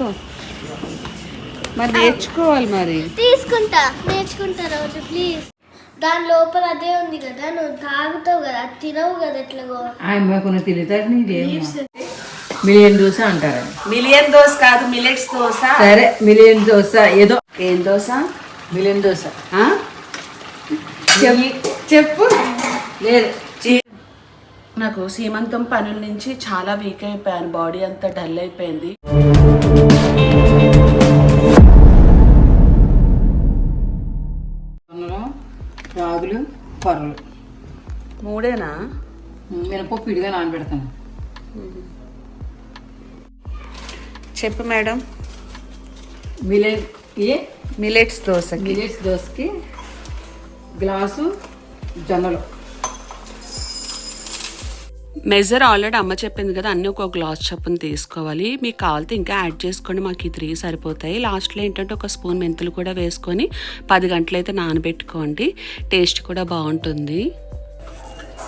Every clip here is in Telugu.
తీసుకో మరి నేర్చుకోవాలి మరి. తీసుకుంటా నేర్చుకుంటా రోజు ప్లీజ్ దాని లోపల అదే ఉంది కదా నువ్వు తాగుతావు కదా అది తినవు కదా ఎట్లాగో? ఆయన కొన్ని తెలియదు మిలియన్ దోశ అంటారు. మిలియన్ దోశ కాదు మిలెట్స్ దోశ. సరే మిలియన్ దోశ ఏదో. ఏం దోశ? మిలియన్ దోశ. చెప్పు. లేదు నాకు సీమంతం పనుల నుంచి చాలా వీక్ అయిపోయాను. బాడీ అంతా డల్ అయిపోయింది. కొర్రలు మూడేనా? మినపప్పు విడిగా నానబెడతాను. చెప్పు మేడం. ఏ? మిలెట్స్ దోశకి. మిలియన్స్ దోశకి గ్లాసు జొన్నలు. మెజర్ ఆల్రెడీ అమ్మ చెప్పింది కదా అన్నీ ఒక గ్లాస్ చొప్పున తీసుకోవాలి. మీకు కావాలితే ఇంకా యాడ్ చేసుకోండి మాకు ఈ త్రీ సరిపోతాయి. లాస్ట్లో ఏంటంటే ఒక స్పూన్ మెంతులు కూడా వేసుకొని పది గంటలైతే నానబెట్టుకోండి. టేస్ట్ కూడా బాగుంటుంది.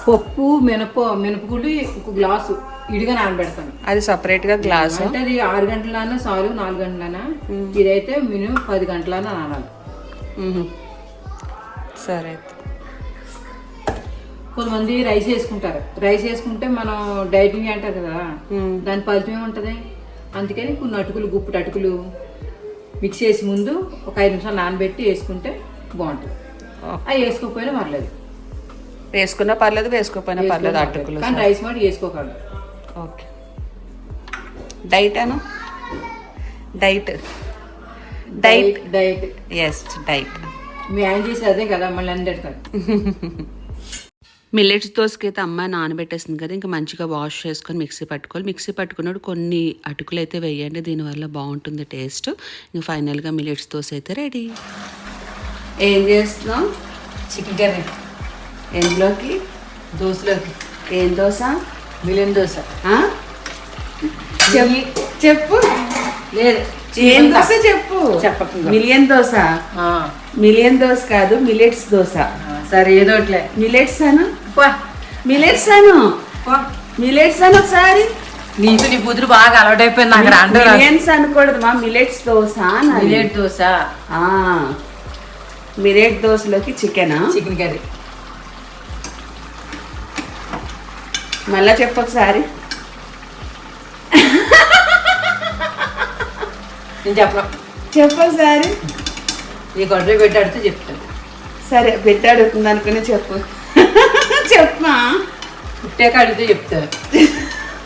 పప్పు మినప మినపగుళ్ళు ఒక గ్లాసు ఇడిగా నానబెడతాను. అది సపరేట్గా గ్లాస్ అంటే అది ఆరు గంటలనా సాలు నాలుగు గంటలనా. ఇదైతే మినిమం పది గంటలనా నానాలి. సరే కొంతమంది రైస్ వేసుకుంటారు రైస్ వేసుకుంటే మనం డైటింగ్ అంటారు కదా దాని ఫలితం ఏముంటది అందుకని కొన్ని అటుకులు గుప్పుడు అటుకులు మిక్స్ చేసి ముందు ఒక ఐదు నిమిషాలు నానబెట్టి వేసుకుంటే బాగుంటుంది. అవి వేసుకోకపోయినా పర్లేదు. వేసుకున్నా పర్లేదు వేసుకోకపోయినా పర్లేదు అటుకులు కానీ రైస్ మాట వేసుకోకూడదు. ఓకే. డైట్ అను? Diet. Diet. Diet yes diet. మీ ఆయన చేసి అదే కదా మళ్ళీ తిడతారు మిల్లెట్స్ దోసకి అయితే అమ్మ నానబెట్టేసింది కదా ఇంకా మంచిగా వాష్ చేసుకొని మిక్సీ పట్టుకోవాలి. మిక్సీ పట్టుకున్నప్పుడు కొన్ని అటుకులు అయితే వేయండి దీనివల్ల బాగుంటుంది టేస్ట్. ఇంకా ఫైనల్గా మిల్లెట్స్ దోశ అయితే రెడీ. ఏం చేస్తున్నాం చికెన్ కర్రీ. ఎందులోకి? దోశలోకి ఏం దోశ మిలియన్ దోశ? చెప్పు చెప్పు. లేదు ఏం దోశ చెప్పు? చెప్పకుండా. మిలియన్ దోశ మిలియన్ దోశ కాదు మిల్లెట్స్ దోశ సరే ఏదో ఒకట్లే అను అను పో. మిల్లెట్స్ అను ఒకసారి? నీకు నీ కూతురు బాగా అలవాటు అయిపోయింది నాకు రాండు మిలియన్స్ అనకూడదు మా మిల్లెట్స్ దోశ. మిలియన్ దోశ. ఆ. మిల్లెట్ దోశలోకి చికెన్? Chicken curry. మళ్ళా చెప్పు ఒకసారి. నేను చెప్పను. చెప్పు ఒకసారి. నీ గొడవ పెట్టి అడిగితే చెప్తాను. సరే పెట్టి అడుగుతుంది అనుకుని చెప్పు. చెప్పమా? పుట్టాక అడిగితే చెప్తాను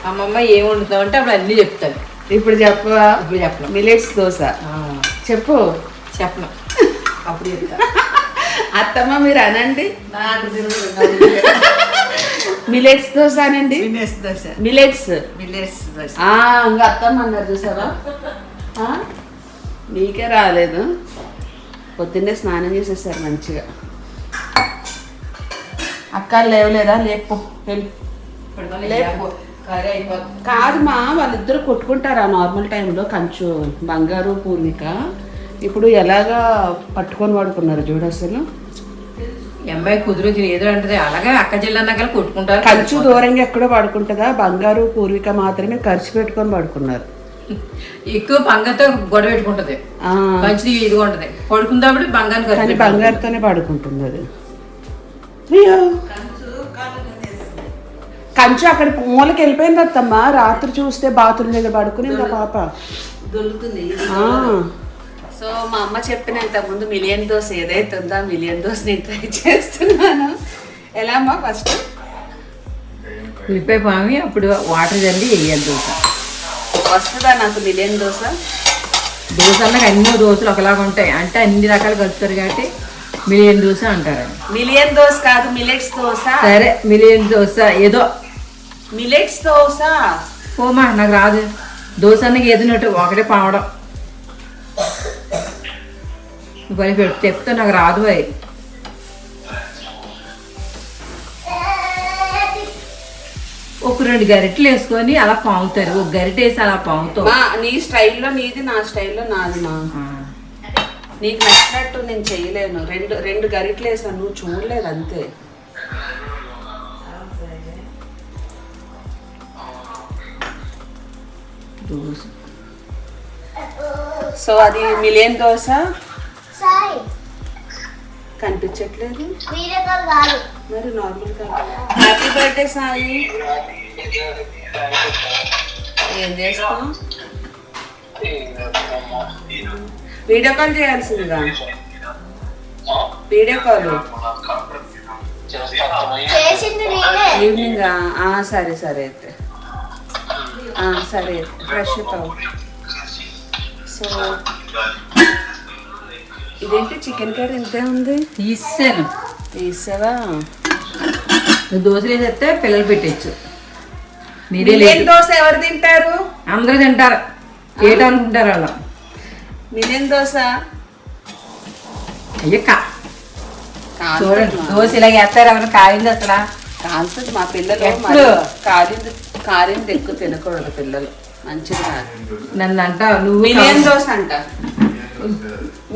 అమ్మమ్మ ఏం వండుతావు అంటే అప్పుడు అన్నీ చెప్తాను ఇప్పుడు చెప్పవా? ఇప్పుడు చెప్పను. మిల్లెట్స్ దోశ. చెప్పు. చెప్పను. అప్పుడు చెప్తా. అత్తమ్మ మీరు అనండి. నాకు మిల్లెట్స్ దోశ అనండి. Millets dosa. Millets millets dosa. ఇంకా అత్తమ్మ అన్నారు చూసావా? ఆ? నీకే రాలేదు. పొద్దున్నే స్నానం చేసేసారు మంచిగా. అక్క లేవలేదా? లేపు. లేపు. కాదు మా వాళ్ళిద్దరు కొట్టుకుంటారా నార్మల్ టైంలో కంచు బంగారు పూర్ణిక. ఇప్పుడు ఎలాగా పట్టుకొని పడుకున్నారు చూడు అసలు? అమ్మాయి కుదురు ఏదో అంటది. అలాగే అక్క చెల్లన్నకలు కొట్టుకుంటారు. కంచు దూరంగా ఎక్కడో పడుకుంటుందా బంగారు పూర్విక మాత్రమే ఖర్చు పెట్టుకొని పడుకున్నారు ఎక్కువ బంగారుతో గొడవ పెట్టుకుంటది. ఆ, మంచిది ఇదిగా ఉంటది. పడుకుందాప్పుడు బంగారు. బంగారుతోనే పడుకుంటుంది అది. కంచు అక్కడ మూలకి వెళ్ళిపోయింది అత్తమ్మ. రాత్రి చూస్తే బాత్రూమ్ దగ్గర పడుకుని ఇంకా పాప. దొరుకుతుంది. ఆ. సో మా అమ్మ చెప్పిన ఇంతకుముందు మిలియన్ దోశ ఏదైతే ఉందో ఆ మిలియన్ దోశ నేను ట్రై చేస్తున్నాను. ఎలా అమ్మా ఫస్ట్? ఉల్లిపాయ పామి అప్పుడు వాటర్ చల్లి వేయాలి దోశ. వస్తుందా నాకు మిలియన్ దోశ? దోశ అన్నాక అన్ని దోశలు ఒకలాగా ఉంటాయి. అంటే అన్ని రకాలు కలుపుతారు కాబట్టి మిలియన్ దోశ అంటారు. మిలియన్ దోశ కాదు మిలెట్స్ దోశ. సరే మిలియన్ దోశ. ఏదో మిలెట్స్ దోశ. పోమా నాకు రాదు. దోశ అన్నకి ఏదినట్టు ఒకటే పావడం. ఇవాళ చెప్తే నాకు రాదు అవి ఒక రెండు గరిటెలు వేసుకొని అలా పాముతారు. ఒక గరిటె వేసి అలా పాముతావు. మా నీ స్టైల్లో నీది నా స్టైల్లో నాది మా. నీకు నచ్చినట్టు నేను చేయలేను. రెండు రెండు గరిటలు వేసాను నువ్వు చూడలేదు అంతే. సో అది మిలియన్ దోశ? సాయి. కనిపించట్లేదు. మరి నార్మల్ హ్యాపీ బర్త్డే సాయి. ఏం చేస్తాం వీడియో కాల్ చేయాల్సిందిగా. Video call. ఈవినింగ్ సరే సరే అయితే. ఆ, సరే అయితే. ఫ్రెష్ అప్ సో ఇదేంటి చికెన్ కర్రీ ఇంతే ఉంది? తీసాను. తీసావా? దోశలు వేసేస్తే పిల్లలు పెట్టచ్చు మిలియన్ దోశ ఎవరు తింటారు? అందరూ తింటారు. ఏటనుకుంటారు వాళ్ళు. మిలియన్ దోశ? అయ్యక్క. చూడండి దోశ ఇలా వేస్తారు ఎవరైనా కాయింది అసలు? కాలుతుంది మా పిల్లలు కారింది కారింది ఎక్కువ తినకూడదు పిల్లలు. మంచిది కాదు. నన్ను అంటావు నువ్వు మిలియన్ దోశ అంట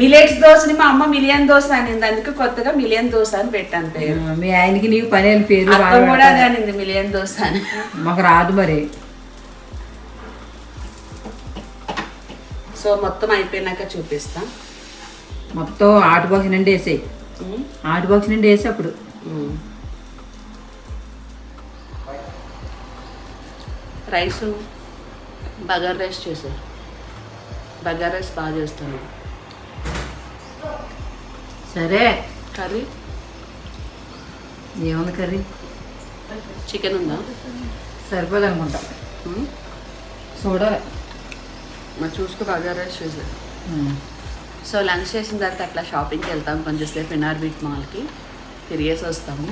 మిలెట్స్ దోశని మా అమ్మ మిలియన్ దోశ అనింది. అందుకే కొత్తగా మిలియన్ దోశ అని పెట్టాను పేరు. మీ ఆయనకి నీకు పని అయిన పేరు అక్క కూడా అదే. అనింది మిలియన్ దోశ అని. మాకు రాదు మరి. సో మొత్తం అయిపోయినాక చూపిస్తా. మొత్తం ఆటు బాక్స్ నుండి వేసేయి. ఆటు బాక్స్ నుండి వేసి అప్పుడు. రైస్ బగార్ రైస్ చేశారు బగార్ రైస్ బాగా చేస్తాను. సరే. కర్రీ? ఏముంది కర్రీ? చికెన్ ఉందా? సరిపోదు అనుకుంటా చూడాలి. మరి చూసుకో బగార్ రైస్ చేశారు ఉమ్. సో లంచ్ చేసిన తర్వాత అట్లా షాపింగ్కి వెళ్తాం. కొంచెంసేపు ఎన్ఆర్ బీట్ మాల్కి తిరిగేసి వస్తాము.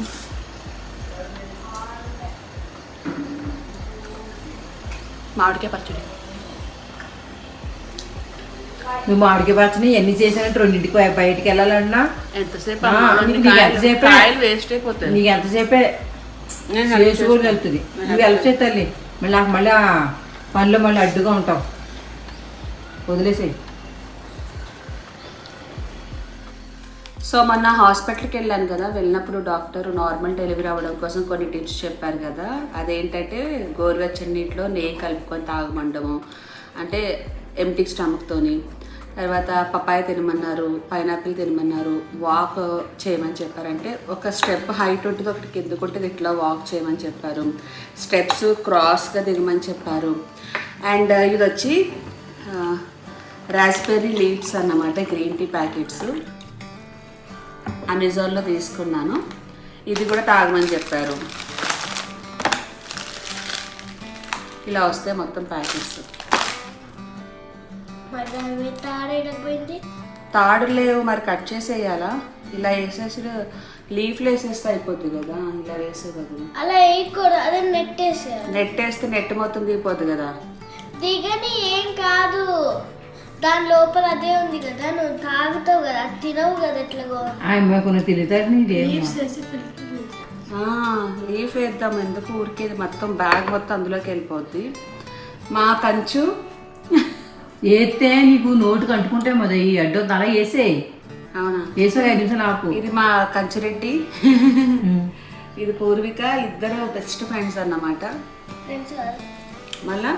మామిడికాయ పచ్చడి. నువ్వు మామిడికి పచ్చని ఎన్ని చేసానంటే రెండింటికి బయ- బయటికి వెళ్ళాలన్నా. ఎంతసేపు? నీకు ఎంతసేపే? వేస్ట్ అయిపోతాయి. నీకు ఎంతసేపే నేను help చేసి కూడా చేస్తాను. వెళ్తుంది నువ్వు హెల్ప్ చేయి తల్లి. మళ్ళీ నాకు మళ్ళీ ఆ పనిలో మళ్ళీ అడ్డుగా ఉంటావు. వదిలేసేయి. సో మొన్న హాస్పిటల్కి వెళ్ళాను కదా. వెళ్ళినప్పుడు డాక్టర్ నార్మల్ డెలివరీ అవ్వడం కోసం కొన్ని టిప్స్ చెప్పారు కదా. అదేంటంటే గోరువెచ్చని నీటిలో నెయ్యి కలుపుకొని తాగమండము. అంటే ఎంటీ స్టమక్తోని తర్వాత పపాయ తినమన్నారు పైనాపిల్ తినమన్నారు వాక్ చేయమని చెప్పారంటే ఒక స్టెప్ హైట్ ఉంటుంది ఒకటి కిందకు ఉంటుంది ఇట్లా వాక్ చేయమని చెప్పారు. స్టెప్స్ క్రాస్గా దిగమని చెప్పారు. అండ్ uh, ఇది వచ్చి uh, రాస్బెర్రీ లీవ్స్ అన్నమాట గ్రీన్ టీ ప్యాకెట్స్ అమెజాన్లో తీసుకున్నాను. ఇది కూడా తాగమని చెప్పారు. ఇలా వస్తే మొత్తం ప్యాకెట్స్ మరి తాడు లేవు మరి కట్ చేసేయాలా? ఇలా వేసేసి లీఫ్లు వేసేస్తే అయిపోద్ది కదా ఇలా వేసే బదులు. అలా వేయకూడదు అదే నెట్ వేసేయాలి నెట్ వేస్తే నెట్ మొత్తం దిగిపోద్ది కదా. దిగని ఏం కాదు. దాని లోపల అదే ఉంది కదా నువ్వు తాగుతావు కదా అది తినవు కదా ఎట్లాగో. ఆయన కొన్ని తెలియదు నీదేమో లీఫ్ వేద్దాం ఎందుకు? ఊరికేది మొత్తం బ్యాగ్ మొత్తం అందులోకి వెళ్ళిపోద్ది. మా కంచు వేస్తే నీకు నోటుకు అంటుకుంటే మరి ఈ అడ్డు అలా వేసేయి అవునా? వేసే ఐదు నిమిషాలు ఆపు. ఇది మా కంచిరెడ్డి. ఇది పూర్విక ఇద్దరు బెస్ట్ ఫ్రెండ్స్ అన్నమాట. మళ్ళా?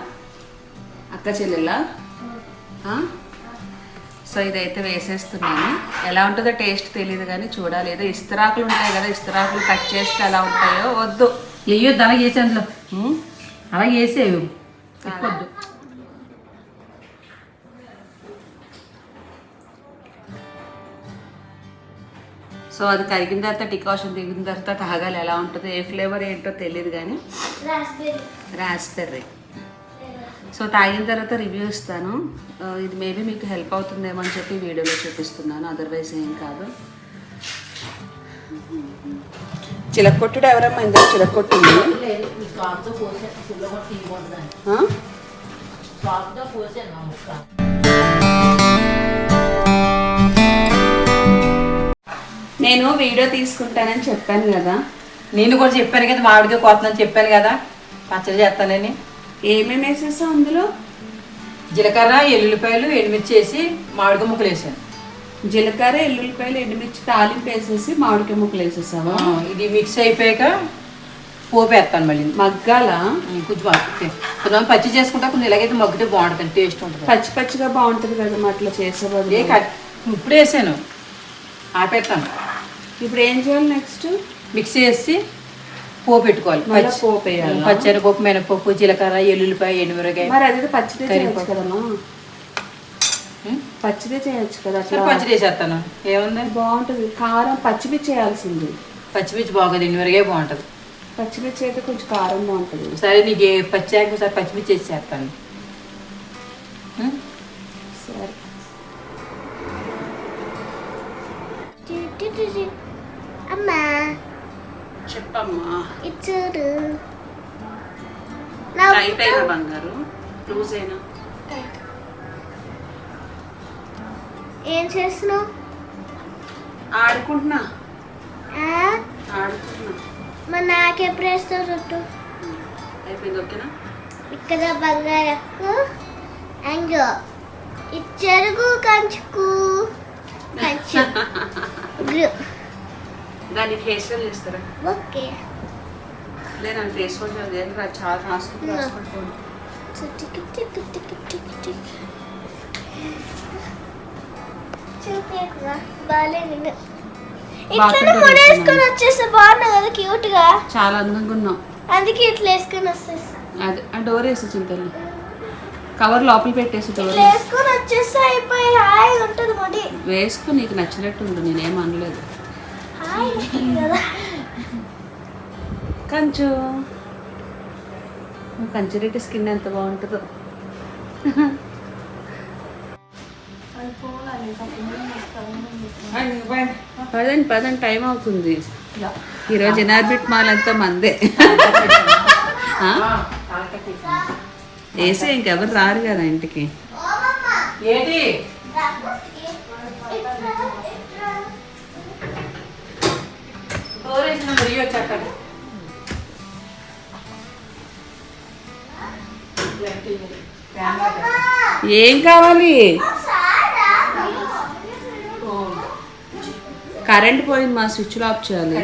అక్క చెల్లెళ్ళ? సో ఇదైతే వేసేస్తున్నాను. ఎలా ఉంటుందో టేస్ట్ తెలియదు కానీ చూడాలి. ఏదో ఇస్తరాకులు ఉంటాయి కదా ఇస్తరాకులు కట్ చేస్తే ఎలా ఉంటాయో వద్దు. వేయొద్దు అలా వేసే అందులో. ఉమ్, అలా వేసేవి సో అది కరిగిన తర్వాత డికాషన్ దిగిన తర్వాత తాగాలి. ఎలా ఉంటుందో ఏ ఫ్లేవర్ ఏంటో తెలియదు కానీ. రాస్బెర్రీ రాస్బెర్రీ సో తాగిన తర్వాత రివ్యూ ఇస్తాను. ఇది మేబీ మీకు హెల్ప్ అవుతుందేమో అని చెప్పి వీడియోలో చూపిస్తున్నాను. అదర్వైజ్ ఏం కాదు. చిలకొట్టుడు ఎవరమ్మా? ఇందులో చిలకొట్టింది ఆ? నేను వీడియో తీసుకుంటానని చెప్పాను కదా. నేను కూడా చెప్పాను కదా మామిడికాయ కోతుందని చెప్పాను కదా. పచ్చడి చేస్తానని. ఏమేమి వేసేసావు అందులో? జీలకర్ర ఎల్లుల్లిపాయలు ఎండుమిర్చి వేసి మామిడికాయ ముక్కలు వేసాను. జీలకర్ర ఎల్లుల్లిపాయలు ఎండుమిర్చి తాలింపు వేసేసి మామిడికాయ ముక్కలు వేసేసావా? ఇది మిక్స్ అయిపోయాక పోపు వేస్తాను మళ్ళీ. మగ్గాల? కొంచెం. కొంతమంది పచ్చి చేసుకుంటా కొంచెం ఇలాగైతే మగ్గితే బాగుంటుంది టేస్ట్ ఉంటుంది. పచ్చి పచ్చిగా బాగుంటుంది కదా అట్లా చేసే బదులు. ఏ కట్ ఇప్పుడు వేసాను. ఆపేస్తాను. ఇప్పుడు ఏం చేయాలి నెక్స్ట్ మిక్స్ చేసి పోపు పెట్టుకోవాలి. పోపు వేయాలా? పచ్చనిపప్పు మినపప్పు జీలకర్ర ఎల్లుల్లిపాయ ఎండుమిరకాయ మరి అదే పచ్చిదే చేయొచ్చు. కదమ్మా? పచ్చిదే చేయొచ్చు కదా అట్లా? పచ్చడి వేసేస్తాను ఏముంది? బాగుంటుంది. కారం పచ్చిమిర్చి చేయాల్సింది. పచ్చిమిర్చి బాగుంది ఎండుమిరకాయ బాగుంటుంది. పచ్చిమిర్చి అయితే కొంచెం కారం బాగుంటుంది. సరే నీకు పచ్చి ఒకసారి పచ్చిమిర్చి వేసి చేస్తాను. అమ్మా. చెప్పమ్మా. ఇచ్చారు టైట్ అయినా బంగారు. లూజ్ అయినా. ఏం చేస్తున్నావు? ఆడుకుంటున్నా? ఆడుకుంటున్నా. మరి నాకెప్పుడు వేస్తావు రొట్టు. అయిపోయింది ఓకేనా? ఇక్కడ బంగారకు అండ్ ఇచ్చరుగు కంచుకు. కంచు. దానికి హెయిర్ స్టైల్ చేస్తారా? ఓకే. లేదు ఫేస్ వాష్ రా చాలా రాసుకుంటూ రాసుకుంటూ టిక్ టిక్ టిక్ టిక్ టిక్ చూపేకురా. బాలే నిన్ను. ఇట్లా బాత్రూమ్లో ముడేసుకొని వచ్చేస్తే బాగున్నా కదా క్యూట్గా. చాలా అందంగా ఉన్నావు. అందుకే ఇట్లా వేసుకొని వచ్చేస్తా. అది ఆ డోర్ వేసి చింతల్లి. కవర్ లోపల పెట్టేసి ఇట్లా వేసుకొని వచ్చేస్తే అయిపోయి హాయ్ ఉంటుంది ముడి వేసుకో నీకు నచ్చినట్టు ఉండు నేనేం అనలేదు. కంచు కంచురెడ్డి స్కిన్ ఎంత బాగుంటుందో. పదండి పదండి టైం అవుతుంది. ఈరోజు ఎనార్బిట్ మాల్ అంతా మందే. ఆ? వేసే ఇంకెవరు రారు కదా ఇంటికి. ఏంటి? ఏం కావాలి? కరెంట్ పోయింది మా స్విచ్ ఆఫ్ చేయాలి.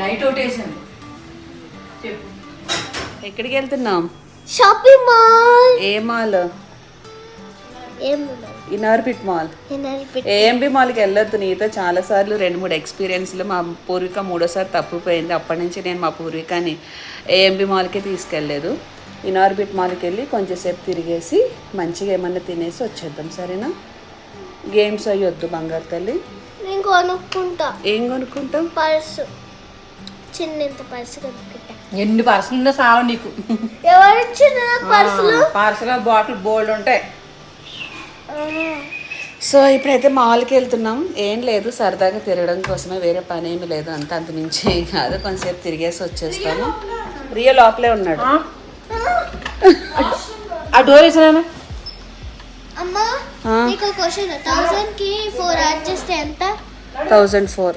లైట్ ఒకటి వేసాను చెప్పు. ఎక్కడికి వెళ్తున్నాం? షాపింగ్ మాల్ ఏ మాల్ ఏం ఇనార్బిట్ మాల్ ఏఎంబి మాల్కి వెళ్ళొద్దు నీతో. చాలాసార్లు రెండు మూడు ఎక్స్పీరియన్స్లు మా పూర్విక మూడోసారి తప్పిపోయింది. అప్పటి నుంచి నేను మా పూర్వికని ఏఎంబి మాల్కే తీసుకెళ్ళలేదు. ఇనార్బిట్ మాల్కి వెళ్ళి కొంచెంసేపు తిరిగేసి మంచిగా ఏమన్నా తినేసి వచ్చేద్దాం. సరేనా? గేమ్స్ అయ్యి వద్దు బంగారు తల్లి. నేను కొనుక్కుంటా. ఏం కొనుక్కుంటాం పర్సు. చిన్న ఇంత పర్సు కొనుక్కుంటా. ఎన్ని పర్సలు ఉన్నా చాలా నీకు. పర్సులు? బాటిల్ బోల్డ్ ఉంటాయి. సో ఇప్పుడైతే మాల్కి వెళ్తున్నాం. ఏం లేదు సరదాగా తిరగడం కోసమే వేరే పని ఏమి లేదు. అంత అంత మించి ఏం కాదు. కొంతసేపు తిరిగేసి వచ్చేస్తాము. రియో లోపలే ఉన్నాడు. ఆ? డోర్ వేసినా అమ్మా క్వశ్చన్ థౌసండ్కి ఫోర్ యాడ్ చేస్తే ఎంత? Thousand four.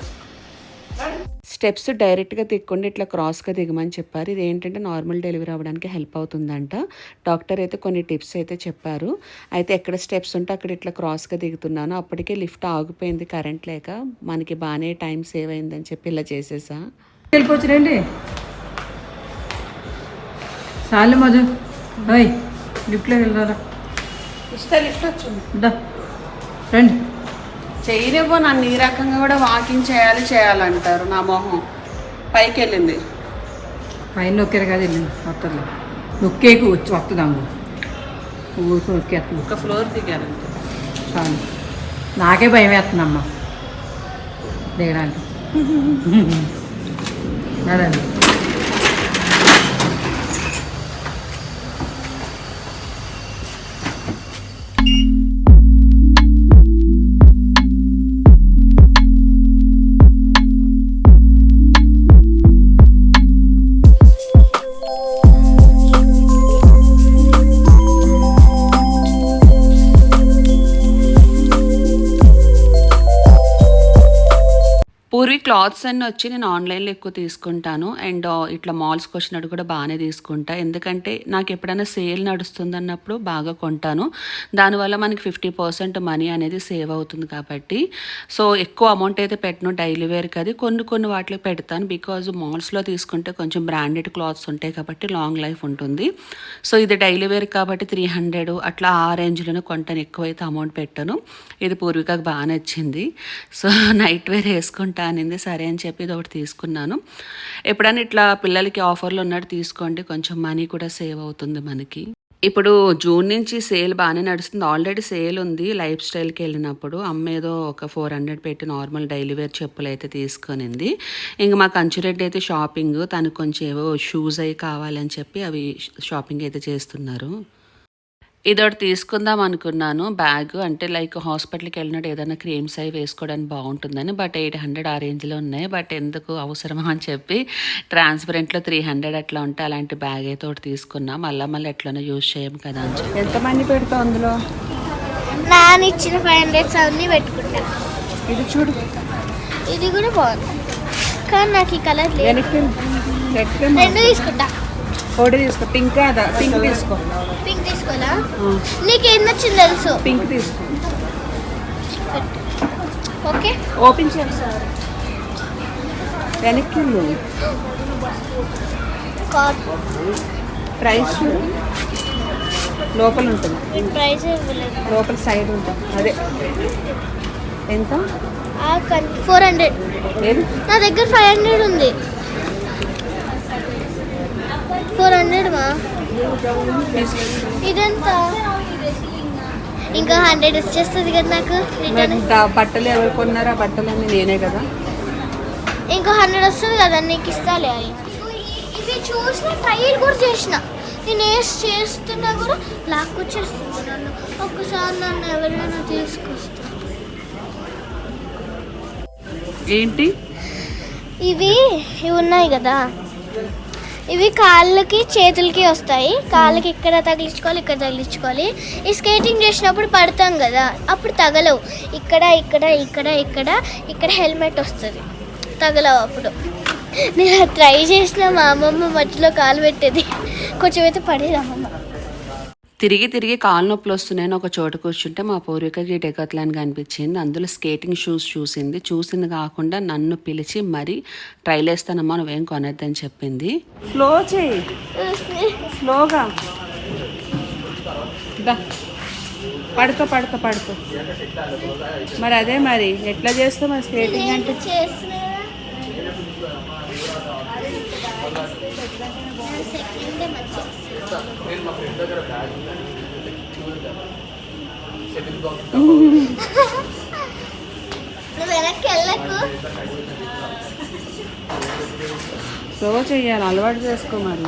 స్టెప్స్ డైరెక్ట్గా తిక్కుండా ఇట్లా క్రాస్గా దిగమని చెప్పారు. ఇది ఏంటంటే నార్మల్ డెలివరీ అవ్వడానికి హెల్ప్ అవుతుందంట. డాక్టర్ అయితే కొన్ని టిప్స్ అయితే చెప్పారు. అయితే ఎక్కడ స్టెప్స్ ఉంటే అక్కడ ఇట్లా క్రాస్గా దిగుతున్నాను. అప్పటికే లిఫ్ట్ ఆగిపోయింది కరెంట్ లేక. మనకి బాగానే టైం సేవ్ అయిందని చెప్పి ఇలా చేసేసా. వెళ్ళిపోవచ్చు రండి చాలు మధు. లిఫ్ట్లో వెళ్ళరా ఇష్ట లిఫ్ట్ వచ్చింది. రండి. చేయలేవో నన్ను ఈ రకంగా కూడా వాకింగ్ చేయాలి చేయాలంటారు నా మొహం. పైకి వెళ్ళింది పైన నొక్కారు కదా వెళ్ళింది. వస్తుంది నొక్కేకు వచ్చి వస్తుందాము ఊరికి నొక్కేస్తుంది. ఒక ఫ్లోర్ దిగారంటే చాలు. నాకే భయం వేస్తుందమ్మా. దిగడానికి. అదండి క్లాత్స్ అన్నీ వచ్చి నేను ఆన్లైన్లో ఎక్కువ తీసుకుంటాను. అండ్ ఇట్లా మాల్స్కి వచ్చినట్టు కూడా బాగానే తీసుకుంటా. ఎందుకంటే నాకు ఎప్పుడైనా సేల్ నడుస్తుంది అన్నప్పుడు బాగా కొంటాను. దానివల్ల మనకి ఫిఫ్టీ పర్సెంట్ మనీ అనేది సేవ్ అవుతుంది కాబట్టి. సో ఎక్కువ అమౌంట్ అయితే పెట్టను డైలీ వేర్కి అది. కొన్ని కొన్ని వాటిలో పెడతాను. బికాజ్ మాల్స్లో తీసుకుంటే కొంచెం బ్రాండెడ్ క్లాత్స్ ఉంటాయి కాబట్టి లాంగ్ లైఫ్ ఉంటుంది. సో ఇది డైలీ వేర్ కాబట్టి త్రీ హండ్రెడ్ అట్లా ఆ రేంజ్లోనే కొంటాను. ఎక్కువైతే అమౌంట్ పెట్టను. ఇది పూర్వికకు బాగా నచ్చింది. సో నైట్ వేర్ వేసుకుంటా అనింది సరే అని చెప్పి ఇది ఒకటి తీసుకున్నాను. ఎప్పుడైనా ఇట్లా పిల్లలకి ఆఫర్లు ఉన్నట్టు తీసుకోండి కొంచెం మనీ కూడా సేవ్ అవుతుంది మనకి. ఇప్పుడు జూన్ నుంచి సేల్ బాగానే నడుస్తుంది. ఆల్రెడీ సేల్ ఉంది లైఫ్ స్టైల్కి వెళ్ళినప్పుడు. అమ్మ ఏదో ఒక ఫోర్ హండ్రెడ్ పెట్టి నార్మల్ డైలీ వేర్ చెప్పులు అయితే తీసుకొనింది. ఇంక మా కంచురెడ్డి అయితే షాపింగ్ తనకు కొంచెం ఏవో షూస్ అవి కావాలని చెప్పి అవి షాపింగ్ అయితే చేస్తున్నారు. ఇదొకటి తీసుకుందాం అనుకున్నాను. బ్యాగ్ అంటే లైక్ హాస్పిటల్కి వెళ్ళినట్టు ఏదైనా క్రీమ్స్ అవి వేసుకోవడానికి బాగుంటుందని బట్ ఎయిట్ హండ్రెడ్ ఆ రేంజ్లో ఉన్నాయి. బట్ ఎందుకు అవసరమా అని చెప్పి ట్రాన్స్పరెంట్లో త్రీ హండ్రెడ్ అట్లా ఉంటే అలాంటి బ్యాగ్ అయితే ఒకటి తీసుకున్నాం. మళ్ళీ మళ్ళీ ఎట్లనో యూజ్ చేయం కదా అని చెప్పి. ఎంతమంది పెడతావు అందులో? నాన్న ఇచ్చిన ఫైవ్ హండ్రెడ్స్ అన్నీ పెట్టుకుంటా. ఇది చూడు. ఇది కూడా బాగుంది. కానీ నాకు ఈ కలర్ లేదు. రెండు తీసుకుంటా. ఒకటి తీసుకో. పింక్ కాదా? పింక్ తీసుకో. పింక్ తీసుకోవాలా నీకు ఏం నచ్చింది తెలుసు? పింక్ తీసుకో. ఓకే. ఓపెన్ చేయండి సార్. వెనక్కి ప్రైస్ లోపల ఉంటుంది. ప్రైస్ లోపల సైడ్ ఉంటుంది. అదే. ఎంత? ఫోర్ హండ్రెడ్ నా దగ్గర ఫైవ్ హండ్రెడ్ ఉంది. ఫోర్ హండ్రెడ్ మా? ఇదెంత? ఇంకా హండ్రెడ్ వచ్చేస్తుంది కదా నాకు రిటర్న్ బట్టలు ఎవరు కొన్నారో? ఆ బట్టలన్నీ నేనే కదా. ఇంకో హండ్రెడ్ వస్తుంది కదా నీకు ఇస్తాలే అవి ఇవి చూసిన ట్రైల్ కూడా చేసిన. నేను ఏ చేస్తున్నా కూడా లాక్కొచ్చేస్తుంది నన్ను. ఒక్కసారి నన్ను ఎవరైనా తీసుకొస్తా. ఏంటి? ఇవి ఇవి ఉన్నాయి కదా. ఇవి కాళ్ళకి చేతులకి వస్తాయి. కాళ్ళకి ఇక్కడ తగిలించుకోవాలి ఇక్కడ తగిలించుకోవాలి. ఈ స్కేటింగ్ చేసినప్పుడు పడతాం కదా అప్పుడు తగలవు. ఇక్కడ ఇక్కడ ఇక్కడ ఇక్కడ ఇక్కడ హెల్మెట్ వస్తుంది. తగలవు అప్పుడు. నేను ట్రై చేసిన మా అమ్మమ్మ మధ్యలో కాలు పెట్టేది. కొంచెం అయితే పడేది అమ్మమ్మ. తిరిగి తిరిగి కాలు నొప్పులు వస్తున్నాయని ఒక చోట కూర్చుంటే మా పూర్వీకకి డెకత్లాన్ కనిపించింది. అందులో స్కేటింగ్ షూస్ చూసింది. చూసింది కాకుండా నన్ను పిలిచి మరీ ట్రైల్ వేస్తానమ్మా నువ్వేం కొనొద్దని చెప్పింది. స్లో చేయి స్లోగా. దా. పడుకో పడుకో పడుకో. మరి అదే మరి. ఎట్లా చేస్తావు మరి స్కేటింగ్ అంటే? మంచిగా నువ్వు వెనక్కి వెళ్ళకు స్లో చేయాలి అలవాటు చేసుకో మరి.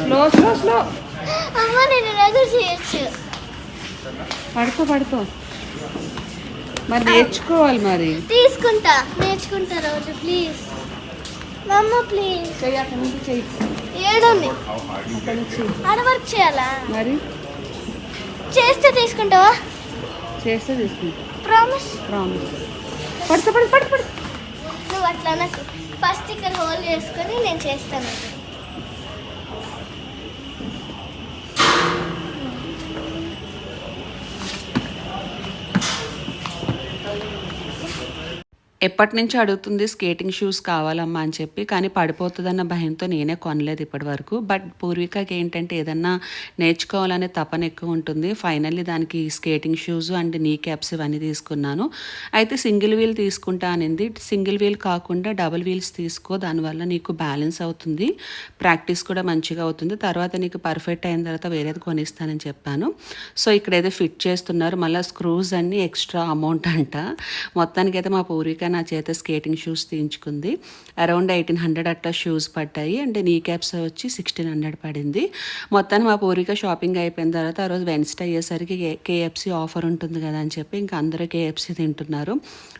స్లో స్లో స్లో అమ్మ నేను చేయొచ్చు. పడుకో పడుకో. మరి నేర్చుకోవాలి మరి. తీసుకుంటా నేర్చుకుంటా రోజు ప్లీజ్ అమ్మ ప్లీజ్ చెయ్యి అక్కడి నుంచి చెయ్యి. ఏడుంది. ఆడ వర్క్ చేయాలా? మరి? చేస్తే తీసుకుంటావా? చేస్తే తీసుకుంటా. ప్రామిస్ ప్రామిస్ పడుకో పడు పడు పడు నువ్వు అట్లా నాకు ఫస్ట్ ఇక్కడ హోల్ చేసుకొని నేను చేస్తాను. ఎప్పటి నుంచి అడుగుతుంది స్కేటింగ్ షూస్ కావాలమ్మా అని చెప్పి. కానీ పడిపోతుందన్న భయంతో నేనే కొనలేదు ఇప్పటి వరకు బట్ పూర్వికకి ఏంటంటే ఏదన్నా నేర్చుకోవాలనే తపన ఎక్కువ ఉంటుంది. ఫైనల్లీ దానికి skating shoes and knee caps ఇవన్నీ తీసుకున్నాను. అయితే సింగిల్ వీల్ తీసుకుంటా అనింది. సింగిల్ వీల్ కాకుండా డబుల్ వీల్స్ తీసుకో దానివల్ల నీకు బ్యాలెన్స్ అవుతుంది. ప్రాక్టీస్ కూడా మంచిగా అవుతుంది. తర్వాత నీకు పర్ఫెక్ట్ అయిన తర్వాత వేరేది కొనిస్తానని చెప్పాను. సో ఇక్కడ ఏదో ఫిట్ చేస్తున్నారు. మళ్ళీ స్క్రూస్ అన్నీ ఎక్స్ట్రా అమౌంట్ అంట. మొత్తానికైతే మా పూర్విక నా చేత స్కేటింగ్ షూస్ తీయించుకుంది. అరౌండ్ ఎయిటీన్ హండ్రెడ్ అట్లా షూస్ పడ్డాయి. అండ్ నీ క్యాప్స్ వచ్చి సిక్స్టీన్ హండ్రెడ్ పడింది. మొత్తాన్ని మా పూరిక షాపింగ్ అయిపోయిన తర్వాత ఆ రోజు వెన్స్డే అయ్యేసరికి కేఎఫ్సీ ఆఫర్ ఉంటుంది కదా అని చెప్పి ఇంకా అందరూ కేఎఫ్సీ తింటున్నారు.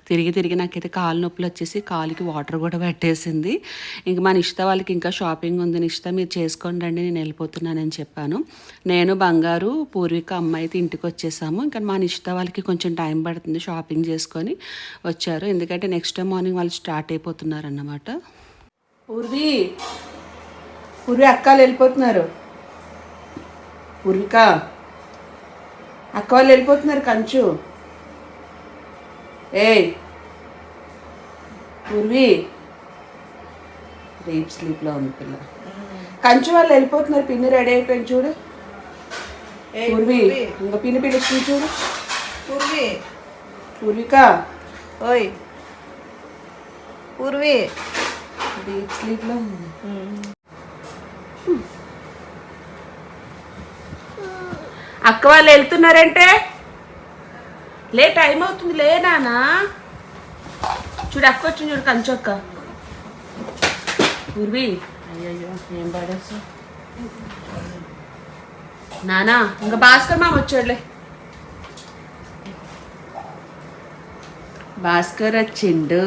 తిరిగి తిరిగి నాకైతే కాలు నొప్పులు వచ్చేసి కాలుకి వాటర్ కూడా పెట్టేసింది. ఇంక మా నిష్ట వాళ్ళకి ఇంకా షాపింగ్ ఉంది. నిష్ట మీరు చేసుకోండి రండి నేను వెళ్ళిపోతున్నానని చెప్పాను. నేను బంగారు పూర్విక అమ్మాయి అయితే ఇంటికి వచ్చేసాము. ఇంకా మా నిష్ట వాళ్ళకి కొంచెం టైం పడుతుంది షాపింగ్ చేసుకొని వచ్చారు. ఎందుకంటే నెక్స్ట్ డే మార్నింగ్ వాళ్ళు స్టార్ట్ అయిపోతున్నారు అన్నమాట పూర్వి పూర్వి అక్కలు వెళ్ళిపోతున్నారు. పూర్విక అక్క వాళ్ళు వెళ్ళిపోతున్నారు కంచు. ఏయ్ పూర్వి రేప్ స్లీప్లో ఉంది పిల్ల. కంచు వాళ్ళు వెళ్ళిపోతున్నారు పిన్ని రెడీ అయిపోయింది చూడు. పూర్వి ఇంకా పిన్ని పిలుస్తుంది చూడు. పూర్వి పూర్విక ఓయ్. పూర్వి. స్లీప్లో ఉంది. అక్క వాళ్ళు వెళ్తున్నారంటే? లే టైం అవుతుంది లే నానా. చూడు అక్క వచ్చింది చూడు కంచు అక్క. పూర్వి. అయ్యయ్యో ఏం పడేస్తా నానా ఇంకా భాస్కర్ మామ వచ్చాడులే. భాస్కర్ వచ్చిండు.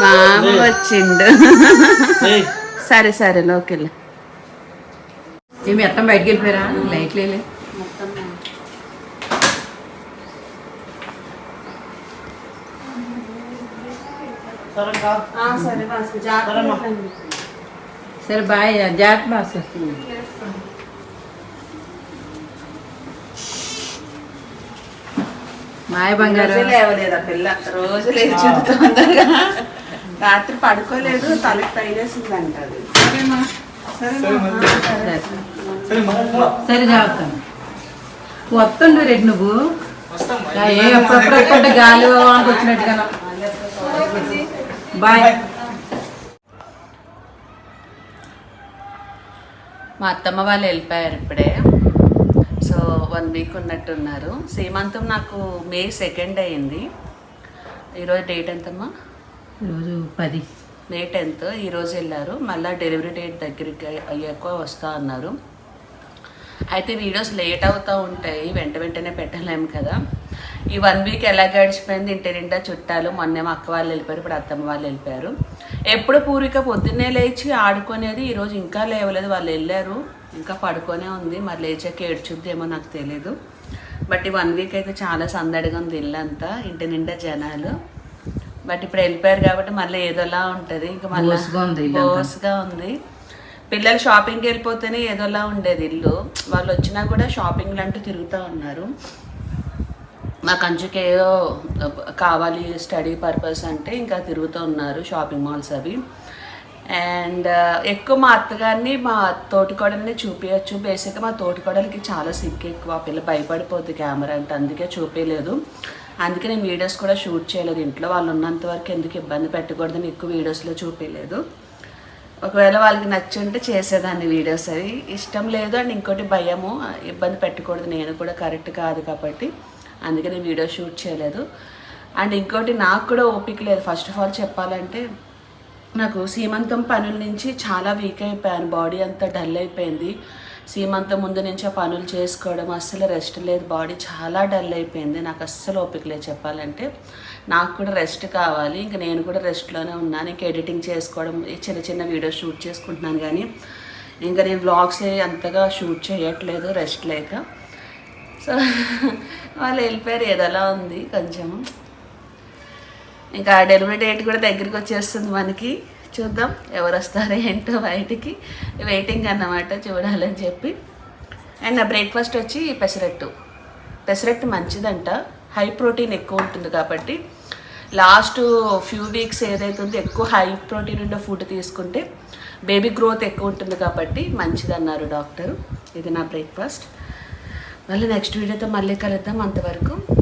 మామ వచ్చిండు. సరే సరే లోకెళ్ళి. ఏమి అత్తం బయటికి వెళ్ళిపోయారా? లైట్ లేలే. సరే భాస్కర్. బాయ్ జాగ్రత్త బాస్ మాయ బంగారు. రోజు లేవలేదు ఆ పిల్ల. రోజు లేచి తొందరగా రాత్రి పడుకోలేదు తలకి తగిలేసింది అంటది సరే జాగ్రత్త. వస్తుండు రెడ్డి నువ్వు. ఏ గాలి వానకు వచ్చినట్టుగా బాయ్. మా అత్తమ్మ వాళ్ళు వెళ్ళిపోయారు ఇప్పుడే. వన్ వీక్ ఉన్నట్టున్నారు. సీమంతం నాకు మే సెకండ్ అయింది. ఈరోజు డేట్ ఎంతమ్మా? రోజు పది. మే టెన్త్ ఈరోజు వెళ్ళారు. మళ్ళీ డెలివరీ డేట్ దగ్గరికి అయ్యాక వస్తా అన్నారు. అయితే వీడియోస్ లేట్ అవుతూ ఉంటాయి. వెంట వెంటనే పెట్టలేము కదా. ఈ వన్ వీక్ ఎలా గడిచిపోయింది? ఇంటి నిండా చుట్టాలు మొన్నేమో అక్క వాళ్ళు వెళ్ళిపోయారు. ఇప్పుడు అత్తమ్మ వాళ్ళు వెళ్ళిపోయారు. ఎప్పుడు పూరిక పొద్దున్నే లేచి ఆడుకునేది ఈరోజు ఇంకా లేవలేదు. వాళ్ళు వెళ్ళారు. ఇంకా పడుకొనే ఉంది. మరి లేచాక ఏడ్చుద్దేమో నాకు తెలియదు బట్ ఈ వన్ వీక్ అయితే చాలా సందడిగా ఉంది ఇల్లంతా ఇంటి నిండా జనాలు. బట్ ఇప్పుడు వెళ్ళిపోయారు కాబట్టి మళ్ళీ ఏదోలా ఉంటుంది. ఇంకా మళ్ళీ బోసుగా ఉంది పిల్లలు షాపింగ్కి వెళ్ళిపోతేనే ఏదోలా ఉండేది ఇల్లు. వాళ్ళు వచ్చినా కూడా షాపింగ్లు అంటూ తిరుగుతూ ఉన్నారు. మా కంచుకి ఏదో కావాలి స్టడీ పర్పస్ అంటే ఇంకా తిరుగుతూ ఉన్నారు షాపింగ్ మాల్స్ అవి. అండ్ uh, ఎక్కువ మా అత్తగారిని మా తోటికోడల్ని చూపించచ్చు బేసిక్గా మా తోటికోడలికి చాలా సిగ్గు ఎక్కువ. ఆ పిల్ల భయపడిపోద్ది కెమెరా అంటే అందుకే చూపించలేదు అందుకే నేను వీడియోస్ కూడా షూట్ చేయలేదు. ఇంట్లో వాళ్ళు ఉన్నంత వరకు ఎందుకు ఇబ్బంది పెట్టకూడదని ఎక్కువ వీడియోస్లో చూపించలేదు ఒకవేళ వాళ్ళకి నచ్చుంటే చేసేదాన్ని వీడియోస్ అవి. ఇష్టం లేదు అండ్ ఇంకోటి భయము ఇబ్బంది పెట్టకూడదు. నేను కూడా కరెక్ట్ కాదు కాబట్టి అందుకే నేను వీడియో షూట్ చేయలేదు. అండ్ ఇంకోటి నాకు కూడా ఓపిక లేదు. ఫస్ట్ ఆఫ్ ఆల్ చెప్పాలంటే నాకు సీమంతం పనుల నుంచి చాలా వీక్ అయిపోయాను. బాడీ అంతా డల్ అయిపోయింది. సీమంతం ముందు నుంచి ఆ పనులు చేసుకోవడం అస్సలు రెస్ట్ లేదు. బాడీ చాలా డల్ అయిపోయింది. నాకు అస్సలు ఓపిక లేదు చెప్పాలంటే. నాకు కూడా రెస్ట్ కావాలి. ఇంక నేను కూడా రెస్ట్లోనే ఉన్నాను. ఇంక ఎడిటింగ్ చేసుకోవడం చిన్న చిన్న వీడియోస్ షూట్ చేసుకుంటున్నాను కానీ ఇంకా నేను వ్లాగ్స్ అంతగా షూట్ చేయట్లేదు రెస్ట్ లేక. సో వాళ్ళు వెళ్ళిపోయారు. ఏదోలా ఉంది కొంచెం. ఇంకా డెలివరీ డేట్ కూడా దగ్గరికి వచ్చేస్తుంది మనకి. చూద్దాం ఎవరు వస్తారో ఏంటో బయటికి. వెయిటింగ్ అన్నమాట చూడాలని చెప్పి. అండ్ నా బ్రేక్ఫాస్ట్ వచ్చి పెసరట్టు. పెసరట్టు మంచిదంట. హై ప్రోటీన్ ఎక్కువ ఉంటుంది కాబట్టి. లాస్ట్ ఫ్యూ వీక్స్ ఏదైతే ఉందో ఎక్కువ హై ప్రోటీన్ ఉండే ఫుడ్ తీసుకుంటే బేబీ గ్రోత్ ఎక్కువ ఉంటుంది కాబట్టి మంచిది అన్నారు డాక్టర్. ఇది నా బ్రేక్ఫాస్ట్. మళ్ళీ నెక్స్ట్ వీడియోతో మళ్ళీ కలుద్దాం అంతవరకు.